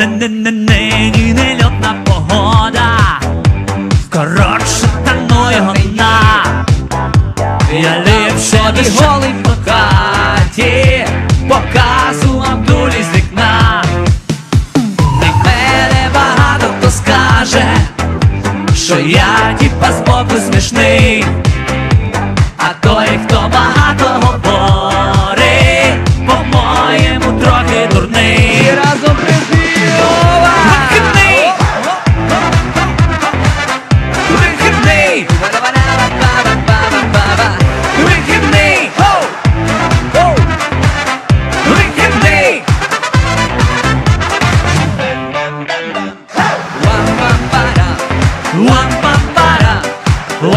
не не не нині нельотна погода. Коротше, та ну його на. Я ліпше ніж голий по хаті, показував дулі з вікна. Від мене багато хто скаже, що я типа збоку смішний.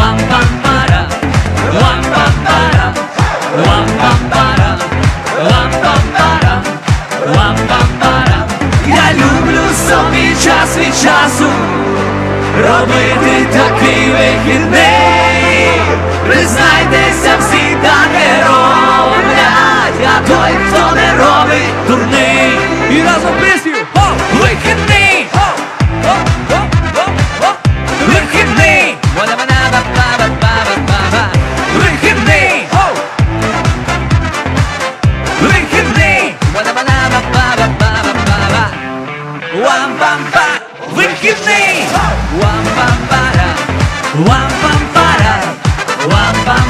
Лампампара, лампампара, лампампара, лампампара, лампампара. Я люблю собі час від часу робити такий вихідний. Признайтеся, всі таке роблять, а той, хто Вам-пам-па! Вихідний! Вам-пам-пара! Вам-пам-пара! Вам-пам-пара!